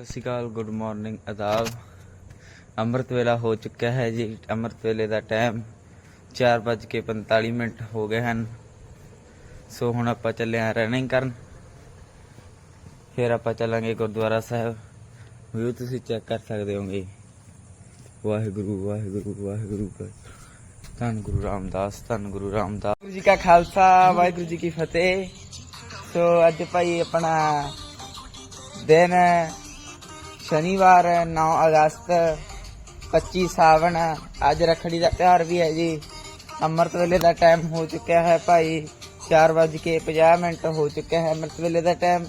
ਸਤਿ ਸ਼੍ਰੀ ਅਕਾਲ good morning ਆਦਾਬ। ਅੰਮ੍ਰਿਤ ਵੇਲਾ ਹੋ ਚੁੱਕਿਆ ਹੈ ਜੀ। ਅੰਮ੍ਰਿਤ ਵੇਲੇ ਦਾ ਟਾਈਮ 4:45 ਮਿੰਟ ਹੋ ਗਏ ਹਨ। ਸੋ ਹੁਣ ਆਪਾਂ ਚੱਲੇ ਹਾਂ ਰਨਿੰਗ ਕਰਨ। ਫਿਰ ਆਪਾਂ ਚੱਲਾਂਗੇ ਗੁਰਦੁਆਰਾ ਸਾਹਿਬ। ਵਿਊ ਤੁਸੀਂ ਚੈੱਕ ਕਰ ਸਕਦੇ ਹੋਗੇ। ਵਾਹਿਗੁਰੂ ਵਾਹਿਗੁਰੂ ਵਾਹਿਗੁਰੂ ਧੰਨ ਗੁਰੂ ਰਾਮਦਾਸ, ਧੰਨ ਗੁਰੂ ਰਾਮਦਾਸ। ਗੁਰੂ ਜੀ ਕਾ ਖਾਲਸਾ, ਵਾਹਿਗੁਰੂ ਜੀ ਕੀ ਫਤਿਹ। ਸੋ ਅੱਜ ਭਾਈ ਆਪਣਾ ਦਿਨ ਸ਼ਨੀਵਾਰ 9 ਅਗਸਤ 25 ਸਾਵਣ, ਅੱਜ ਰਖੜੀ ਦਾ ਤਿਉਹਾਰ ਵੀ ਹੈ ਜੀ। ਅੰਮ੍ਰਿਤ ਵੇਲੇ ਦਾ ਟਾਈਮ ਹੋ ਚੁੱਕਿਆ ਹੈ ਭਾਈ 4:50 ਮਿੰਟ ਹੋ ਚੁੱਕਿਆ ਹੈ ਅੰਮ੍ਰਿਤ ਵੇਲੇ ਦਾ ਟਾਈਮ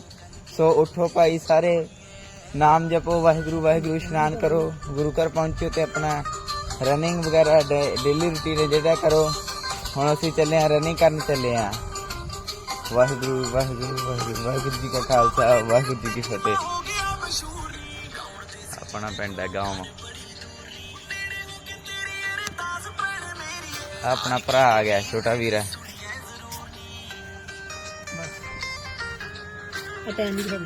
ਸੋ ਉਠੋ ਭਾਈ ਸਾਰੇ, ਨਾਮ ਜਪੋ, ਵਾਹਿਗੁਰੂ ਵਾਹਿਗੁਰੂ, ਇਸ਼ਨਾਨ ਕਰੋ, ਗੁਰੂ ਘਰ ਪਹੁੰਚੋ ਤੇ ਆਪਣਾ ਰਨਿੰਗ ਵਗੈਰਾ ਡੇਲੀ ਰੂਟੀਨ ਜਿਹੜਾ ਕਰੋ। ਹੁਣ ਅਸੀਂ ਚੱਲੇ ਆ ਰਨਿੰਗ ਕਰਨ ਚੱਲੇ ਆ ਵਾਹਿਗੁਰੂ ਵਾਹਿਗੁਰੂ ਵਾਹਿਗੁਰੂ ਵਾਹਿਗੁਰੂ ਜੀ ਕਾ ਖਾਲਸਾ, ਵਾਹਿਗੁਰੂ ਜੀ ਕੀ ਫਤਿਹ। ਆਪਣਾ ਪਿੰਡ ਹੈ ਗਾਂਵ ਆਪਣਾ ਭਰਾ ਆ ਗਿਆ ਛੋਟਾ ਵੀਰ ਹੈ। ਆ ਟਾਈਮ ਵੀਡੀਓ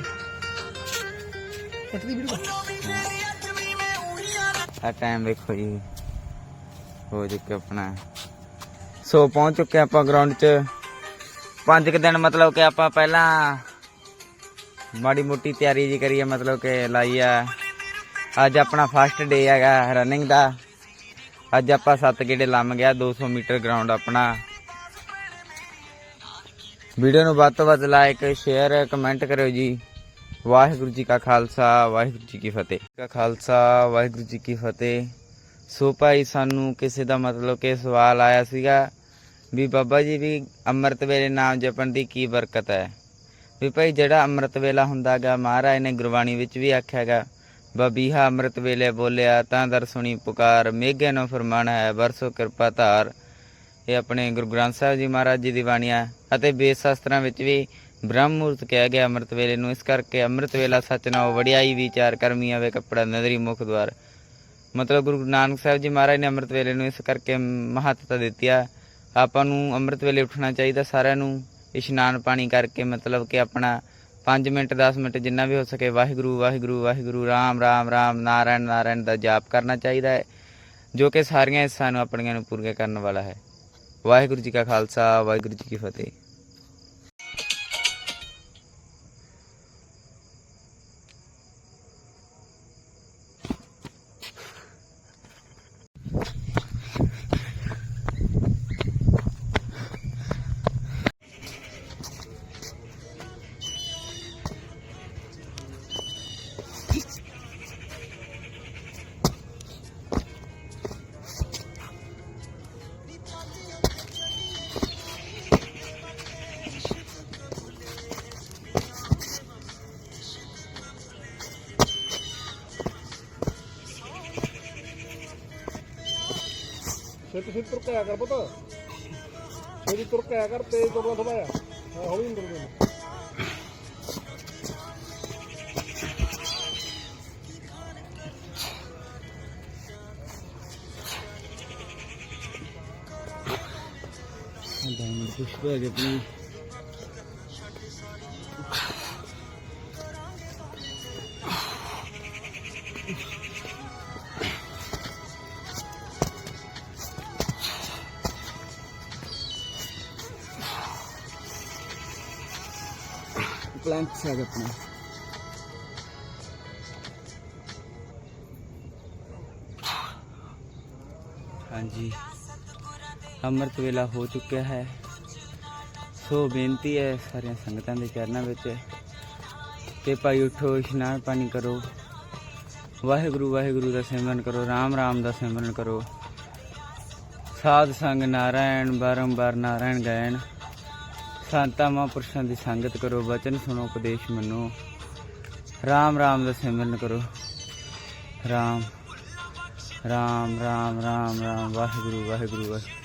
ਆ ਟਾਈਮ ਵੇਖੋ ਜੀ। ਹੋ ਚੁੱਕਿਆ ਆਪਣਾ। ਸੋ ਪਹੁੰਚ ਚੁੱਕੇ ਆਪਾਂ ਗਰਾਊਂਡ 'ਚ। ਪੰਜ ਕੁ ਦਿਨ ਮਤਲਬ ਕਿ ਆਪਾਂ ਪਹਿਲਾਂ ਮਾੜੀ ਮੋਟੀ ਤਿਆਰੀ ਜੀ ਕਰੀ ਹੈ ਮਤਲਬ ਕਿ ਲਾਈ ਆ ਅੱਜ ਆਪਣਾ ਫਸਟ ਡੇ ਹੈਗਾ ਰਨਿੰਗ ਦਾ। ਅੱਜ ਆਪਾਂ ਸੱਤ ਗੇੜੇ ਲੰਮ ਗਿਆ 200 ਮੀਟਰ ਗਰਾਊਂਡ ਆਪਣਾ। ਵੀਡੀਓ ਨੂੰ ਵੱਧ ਤੋਂ ਵੱਧ ਲਾਈਕ ਸ਼ੇਅਰ ਕਮੈਂਟ ਕਰਿਓ ਜੀ। ਵਾਹਿਗੁਰੂ ਜੀ ਕਾ ਖਾਲਸਾ, ਵਾਹਿਗੁਰੂ ਜੀ ਕੀ ਫਤਿਹ। ਕਾ ਖਾਲਸਾ, ਵਾਹਿਗੁਰੂ ਜੀ ਕੀ ਫਤਿਹ। ਸੋ ਭਾਈ, ਸਾਨੂੰ ਕਿਸੇ ਦਾ ਮਤਲਬ ਕਿ ਸਵਾਲ ਆਇਆ ਸੀਗਾ ਵੀ ਬਾਬਾ ਜੀ ਵੀ ਅੰਮ੍ਰਿਤ ਵੇਲੇ ਨਾਮ ਜਪਣ ਦੀ ਕੀ ਬਰਕਤ ਹੈ? ਵੀ ਭਾਈ, ਜਿਹੜਾ ਅੰਮ੍ਰਿਤ ਵੇਲਾ ਹੁੰਦਾਗਾ ਮਹਾਰਾਜ ਨੇ ਗੁਰਬਾਣੀ ਵਿੱਚ ਵੀ ਆਖਿਆਗਾ ਬਬੀਹਾ ਅੰਮ੍ਰਿਤ ਵੇਲੇ ਬੋਲਿਆ, ਤਾਂ ਦਰ ਸੁਣੀ ਪੁਕਾਰ ਮੇਘੇ ਨੂੰ ਫਰਮਾਨ ਹੈ, ਵਰਸੋ ਕਿਰਪਾ ਧਾਰ। ਇਹ ਆਪਣੇ ਗੁਰੂ ਗ੍ਰੰਥ ਸਾਹਿਬ ਜੀ ਮਹਾਰਾਜ ਜੀ ਦੀ ਬਾਣੀ ਹੈ ਅਤੇ ਬੇਸ ਸ਼ਾਸਤਰਾਂ ਵਿੱਚ ਵੀ ਬ੍ਰਹਮ ਮੂਰਤ ਕਿਹਾ ਗਿਆ ਅੰਮ੍ਰਿਤ ਵੇਲੇ ਨੂੰ। ਇਸ ਕਰਕੇ ਅੰਮ੍ਰਿਤ ਵੇਲਾ ਸੱਚ ਨਾਉ, ਵਡਿਆਈ ਵਿਚਾਰ ਕਰਮੀ ਆਵੇ ਕੱਪੜਾ ਨਦਰੀ ਮੁਖ ਦਵਾਰ ਮਤਲਬ ਗੁਰੂ ਨਾਨਕ ਸਾਹਿਬ ਜੀ ਮਹਾਰਾਜ ਨੇ ਅੰਮ੍ਰਿਤ ਵੇਲੇ ਨੂੰ ਇਸ ਕਰਕੇ ਮਹੱਤਤਾ ਦਿੱਤੀ ਆ। ਆਪਾਂ ਨੂੰ ਅੰਮ੍ਰਿਤ ਵੇਲੇ ਉੱਠਣਾ ਚਾਹੀਦਾ ਸਾਰਿਆਂ ਨੂੰ, ਇਸ਼ਨਾਨ ਪਾਣੀ ਕਰਕੇ, ਮਤਲਬ ਕਿ ਆਪਣਾ 5 ਮਿੰਟ 10 ਮਿੰਟ ਜਿੰਨਾ ਵੀ ਹੋ ਸਕੇ ਵਾਹਿਗੁਰੂ ਵਾਹਿਗੁਰੂ ਵਾਹਿਗੁਰੂ, ਰਾਮ ਰਾਮ ਰਾਮ, ਨਾਰਾਇਣ ਨਾਰਾਇਣ ਦਾ ਜਾਪ ਕਰਨਾ ਚਾਹੀਦਾ ਹੈ, ਜੋ ਕਿ ਸਾਰੀਆਂ ਇੱਛਾਵਾਂ ਨੂੰ ਆਪਣੀਆਂ ਨੂੰ ਪੂਰੀਆਂ ਕਰਨ ਵਾਲਾ ਹੈ। ਵਾਹਿਗੁਰੂ ਜੀ ਕਾ ਖਾਲਸਾ, ਵਾਹਿਗੁਰੂ ਜੀ ਕੀ ਫਤਿਹ। ਛੇਤੀ ਛੇਤੀ ਤੁਰ ਕੇ ਆਇਆ ਕਰ ਪੁੱਤ। ਛੇਤੀ ਤੁਰ ਕੇ ਆਇਆ ਕਰ ਤੇਜ਼ ਤੁਰਨਾ ਥੋੜਾ ਜਿਹਾ। ਹਾਂ, ਹੌਲੀ ਨਹੀਂ ਤੁਰਨਾ ਡਾਇਮੰਡ ਪੁਸ਼ਪ ਹੈਗੇ ਆਪਣੀ ਪਲਾਂਟਸ ਹੈਗੇ ਆਪਣੇ। ਹਾਂਜੀ। ਅੰਮ੍ਰਿਤ ਵੇਲਾ ਹੋ ਚੁੱਕਿਆ ਹੈ। ਸੋ ਬੇਨਤੀ ਹੈ ਸਾਰੀਆਂ ਸੰਗਤਾਂ ਦੇ ਚਰਨਾਂ ਵਿੱਚ ਕਿ ਭਾਈ ਉਠੋ, ਇਸ਼ਨਾਨ ਪਾਣੀ ਕਰੋ। ਵਾਹਿਗੁਰੂ ਵਾਹਿਗੁਰੂ ਦਾ ਸਿਮਰਨ ਕਰੋ, ਰਾਮ ਰਾਮ ਦਾ ਸਿਮਰਨ ਕਰੋ। ਸਾਧ ਸੰਗ ਨਾਰਾਇਣ, ਬਾਰੰਬਾਰ ਨਾਰਾਇਣ ਗਾਇਣ। ਸੰਤਾਂ ਮਹਾਂਪੁਰਸ਼ਾਂ ਦੀ ਸੰਗਤ ਕਰੋ ਬਚਨ ਸੁਣੋ ਉਪਦੇਸ਼ ਮੰਨੋ ਰਾਮ ਰਾਮ ਦਾ ਸਿਮਰਨ ਕਰੋ ਰਾਮ ਰਾਮ ਰਾਮ ਰਾਮ ਰਾਮ ਵਾਹਿਗੁਰੂ ਵਾਹਿਗੁਰੂ ਵਾਹਿ-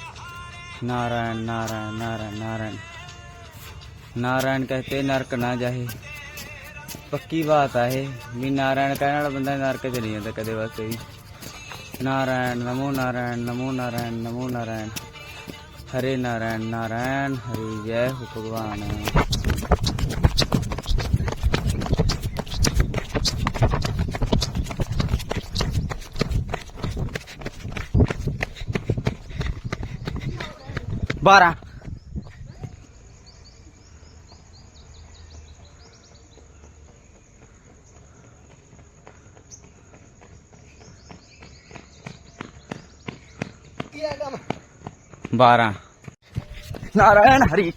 नारायण नारायण नारायण नारायण नारायण कहते नरक ना जाए ਪੱਕੀ ਬਾਤ ਆ ਇਹ ਵੀ ਨਾਰਾਇਣ ਕਹਿਣ ਵਾਲਾ ਬੰਦਾ ਨਰਕ ਚ ਨਹੀਂ ਜਾਂਦਾ ਕਦੇ ਵਾਸਤੇ ਵੀ ਨਾਰਾਇਣ ਨਮੋ ਨਾਰਾਇਣ ਨਮੋ ਨਾਰਾਇਣ ਨਮੋ ਨਾਰਾਇਣ हरे नारायण नारायण हरि जय हो भगवान बारह Yeah, come on. 12 ਨਾਰਾਇਣ ਹਰੀ।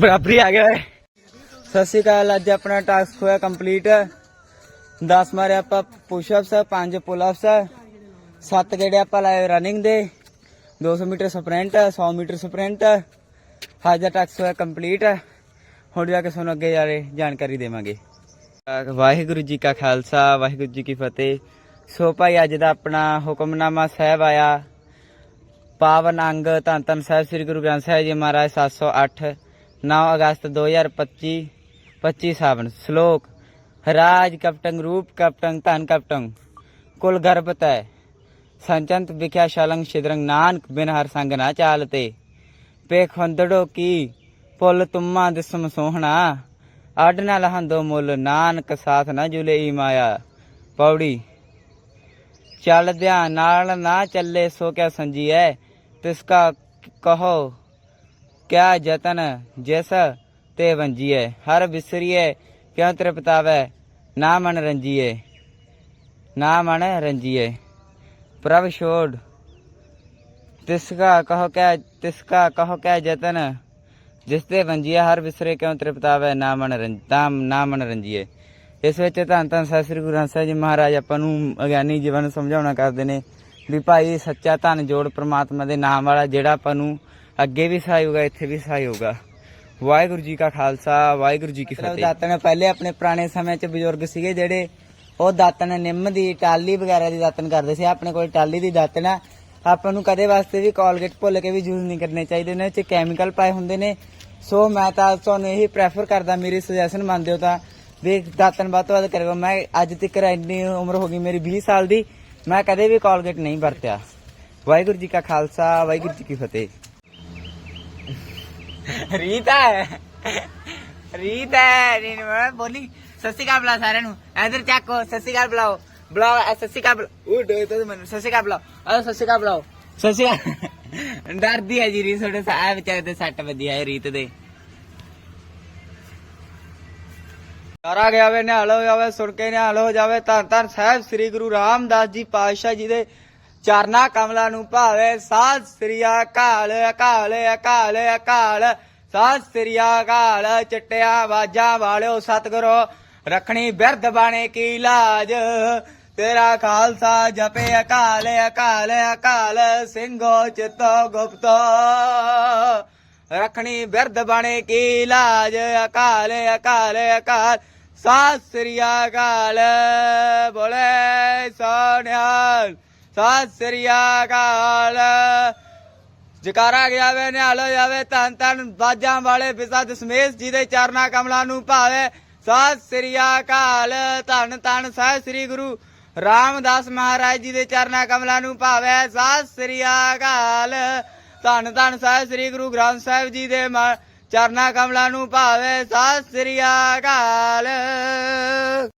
ਬਰਾਬਰੀ ਆ ਗਿਆ ਸਤਿ ਸ਼੍ਰੀ ਅਕਾਲ, ਅੱਜ ਆਪਣਾ ਟਾਸਕ ਹੋਇਆ ਕੰਪਲੀਟ 10 ਮਾਰੇ ਆਪਾਂ ਪੁਸ਼ਅਪਸ 5 ਪੁਲਅਪਸ 7 ਗੇੜੇ ਆਪਾਂ ਲਾਏ ਰਨਿੰਗ ਦੇ। 200 ਮੀਟਰ ਸਪ੍ਰਿੰਟ 100 ਮੀਟਰ ਸਪ੍ਰਿੰਟ ਅੱਜ ਦਾ ਟਾਸਕ ਹੋਇਆ ਕੰਪਲੀਟ ਹੁਣ ਜਾ ਕੇ ਤੁਹਾਨੂੰ ਅੱਗੇ ਜਾ ਰਹੇ ਜਾਣਕਾਰੀ ਦੇਵਾਂਗੇ। ਵਾਹਿਗੁਰੂ ਜੀ ਕਾ ਖਾਲਸਾ, ਵਾਹਿਗੁਰੂ ਜੀ ਕੀ ਫਤਿਹ। ਸੋ ਭਾਈ, ਅੱਜ ਦਾ ਆਪਣਾ ਹੁਕਮਨਾਮਾ ਸਾਹਿਬ ਆਇਆ। ਪਾਵਨ ਅੰਗ ਧੰਨ ਧੰਨ ਸਾਹਿਬ, ਸ੍ਰੀ ਗੁਰੂ ਗ੍ਰੰਥ ਸਾਹਿਬ ਜੀ ਮਹਾਰਾਜ 708 9 ਅਗਸਤ 2025 25 ਸਾਵਣ ਸ਼ਲੋਕ ਰਾਜ ਕਪਟੰਗ ਰੂਪ ਕਪਟੰਗ ਧਨ ਕਪਟੰਗ ਕੁਲ ਗਰਭਤ ਹੈ ਸੰਚੰਤ ਵਿਖਿਆ ਸ਼ਲੰਗ ਸ਼ਿਦਰੰਗ ਨਾਨਕ ਬਿਨ ਹਰ ਸੰਗ ਨਾ ਚਾਲਤੇ ਪੇਖੰਦੜੋ ਕੀ ਪੁੱਲ ਤੁਮਾ ਦਿਸਮ ਸੋਹਣਾ ਅੱਡ ਨਾ ਲਹੰਦੋ ਮੁੱਲ ਨਾਨਕ ਸਾਥ ਨਾ ਜੁਲੇ ਈ ਮਾਇਆ ਪੌੜੀ ਚੱਲਦਿਆਂ ਨਾਲ ਨਾ ਚੱਲੇ ਸੋ ਕਿਆ ਸੰਜੀਐ ਤਿਸ ਕਾ ਕਹੋ ਕਿਆ ਜਤਨ ਜਿਸ ਤੇ ਵੰਜੀਏ ਹਰ ਵਿਸਰੀਏ ਕਿਉ ਤ੍ਰਿਪਤਾਵੈ? ਨਾ ਮਨ ਰੰਜੀਏ ਨਾ ਮਨ ਰੰਜੀਏ ਪ੍ਰਭ ਛੋੜ, ਤਿਸਕਾ ਕਹੋ ਕਿਆ, ਤਿਸਕਾ ਕਹੋ ਕਿਆ ਜਤਨ ਜਿਸ ਤੇ ਵੰਜੀਐ, ਹਰ ਵਿਸਰੇ, ਕਿਉ ਤ੍ਰਿਪਤਾਵੈ? ਨਾ ਮਨ ਰੰਜਤਾ ਨਾ ਮਨ ਰੰਜੀਐ। ਇਸ ਵਿੱਚ ਧੰਨ ਧੰਨ ਸਤਿ ਸ੍ਰੀ ਗੁਰੂ ਗ੍ਰੰਥ ਸਾਹਿਬ ਜੀ ਮਹਾਰਾਜ ਆਪਾਂ ਨੂੰ ਅਗਿਆਨੀ ਜੀਵਨ ਨੂੰ ਸਮਝਾਉਣਾ ਕਰਦੇ ਨੇ ਵੀ ਭਾਈ ਸੱਚਾ ਧਨ ਜੋੜ ਪ੍ਰਮਾਤਮਾ ਦੇ ਨਾਮ ਵਾਲਾ ਜਿਹੜਾ ਆਪਾਂ ਨੂੰ ਅੱਗੇ ਵੀ ਸਹਾਈ ਹੋਗਾ ਇੱਥੇ ਵੀ ਸਹਾਈ ਹੋਗਾ ਵਾਹਿਗੁਰੂ ਜੀ ਕਾ ਖਾਲਸਾ ਵਾਹਿਗੁਰੂ ਜੀ ਕੀ ਫਤਿਹ। ਦਾਤਣ ਪਹਿਲੇ ਆਪਣੇ ਪੁਰਾਣੇ ਸਮੇਂ 'ਚ ਬਜ਼ੁਰਗ ਸੀਗੇ ਜਿਹੜੇ ਉਹ ਦਾਤਣ ਨਿੰਮ ਦੀ ਟਾਲੀ ਵਗੈਰਾ ਦੀ ਦਾਤਣ ਕਰਦੇ ਸੀ। ਆਪਣੇ ਕੋਲ ਟਾਲੀ ਦੀ ਦਾਤਣ ਆ। ਆਪਾਂ ਨੂੰ ਕਦੇ ਵਾਸਤੇ ਵੀ ਕੋਲਗੇਟ ਭੁੱਲ ਕੇ ਵੀ ਯੂਜ਼ ਨਹੀਂ ਕਰਨੇ ਚਾਹੀਦੇ। ਨੇ 'ਚ ਕੈਮੀਕਲ ਪਾਏ ਹੁੰਦੇ ਨੇ। ਸੋ ਮੈਂ ਤਾਂ ਤੁਹਾਨੂੰ ਇਹੀ ਪ੍ਰੈਫਰ ਕਰਦਾ। ਮੇਰੀ ਸੁਜੈਸ਼ਨ ਮੰਨਦੇ ਹੋ ਤਾਂ ਵੀ ਦਾਤਣ ਵੱਧ ਤੋਂ ਵੱਧ ਕਰਿਓ। ਮੈਂ ਅੱਜ ਤੱਕ ਇੰਨੀ ਉਮਰ ਹੋ ਗਈ ਮੇਰੀ 20 ਸਾਲ ਦੀ। ਮੈਂ ਕਦੇ ਵੀ ਕੋਲਗੇਟ ਨਹੀਂ ਵਰਤਿਆ। ਵਾਹਿਗੁਰੂ ਜੀ ਕਾ ਖਾਲਸਾ ਵਾਹਿਗੁਰੂ ਜੀ ਕੀ ਫਤਿਹ। ਰੀਤਾ ਹੈ। ਰੀਤਾ ਹੈ ਨੀ ਮੈਂ ਬੋਲੀ, ਸਤਿ ਸ਼੍ਰੀ ਬੁਲਾ ਸਾਰਿਆਂ ਨੂੰ। ਇਧਰ ਚੱਕੋ ਸਤਿ ਸ਼੍ਰੀ ਅਕਾਲ ਬੁਲਾਓ। ਬੁਲਾਓ ਐ ਸਤਿ ਬੁਲਾਓ ਉਹ ਡੋਏ ਤਾਂ ਮੈਨੂੰ ਸਤਿ ਸ਼੍ਰੀ ਬੁਲਾਓ। ਆ ਸਤਿ ਸ਼੍ਰੀ ਬੁਲਾਓ। ਸਤਿ ਡਰਦੀ ਹੈ ਜੀ ਰੀਤ, ਤੁਹਾਡੇ ਸਾਹ ਵਿਚਾਰੇ ਤੇ ਸੱਟ ਵੱਜੀ ਹੈ ਰੀਤ ਦੇ। ਸਾਰਾ ਗਿਆ ਵੇ, ਨਿਹਾਲ ਹੋ ਜਾਵੇ, ਸੁਣ ਕੇ ਨਿਹਾਲ ਹੋ ਜਾਵੇ ਧੰਨ ਧੰਨ ਸਾਹਿਬ ਸ੍ਰੀ ਗੁਰੂ ਰਾਮਦਾਸ ਜੀ ਪਾਤਸ਼ਾਹ ਜੀ ਦੇ ਚਰਨਾ ਕਮਲਾ ਨੂੰ ਭਾਵੇ, ਸਾਧ ਸ੍ਰੀ ਅਕਾਲ ਅਕਾਲ ਅਕਾਲ ਅਕਾਲ, ਸਾਧ ਸ੍ਰੀ ਅਕਾਲ, ਚਿੱਟਿਆ ਬਾਜਾਂ ਵਾਲਿਓ ਸਤਿਗੁਰੂ, ਰੱਖਣੀ ਬਿਰਧ ਬਾਣੇ ਕੀ ਲਾਜ? ਤੇਰਾ ਖਾਲਸਾ ਜਪੇ ਅਕਾਲ ਅਕਾਲ ਅਕਾਲ, ਸਿੰਘੋ ਚਿਤੋ ਗੁਪਤੋ, ਰਖਣੀ ਬਿਰਧ ਬਣੇ ਕੀ ਲਾਜ? ਅਕਾਲ ਅਕਾਲ ਅਕਾਲ ਸਤਿ ਸ੍ਰੀ ਅਕਾਲ, ਬੋਲੇ ਸੋਨਿਆਲ ਸਤਿ ਸ੍ਰੀ ਅਕਾਲ। ਜਕਾਰਾ ਗਿਆ ਵੇ ਨਿਹਾਲ ਜਾਵੇ, ਧੰਨ ਧੰਨ ਬਾਜਾਂ ਵਾਲੇ ਵਿਸਾ ਦਸ਼ਮੇਸ਼ ਜੀ ਦੇ ਚਰਨਾ ਕਮਲਾਂ ਨੂੰ ਭਾਵੇ। ਸਤਿ ਸ੍ਰੀ ਅਕਾਲ, ਧੰਨ ਧੰਨ ਸਾਹਿਬ ਸ੍ਰੀ ਗੁਰੂ ਰਾਮਦਾਸ ਮਹਾਰਾਜ ਜੀ ਦੇ ਚਰਨਾ ਕਮਲਾਂ ਨੂੰ ਭਾਵੇ। ਸਤਿ ਸ੍ਰੀ ਅਕਾਲ, ਧੰਨ ਧੰਨ ਸਾਹਿਬ ਸ੍ਰੀ ਗੁਰੂ ਗ੍ਰੰਥ ਸਾਹਿਬ ਜੀ ਦੇ ਚਰਨਾ ਕਮਲਾਂ ਨੂੰ ਭਾਵੇ। ਸਤਿ ਸ੍ਰੀ ਅਕਾਲ।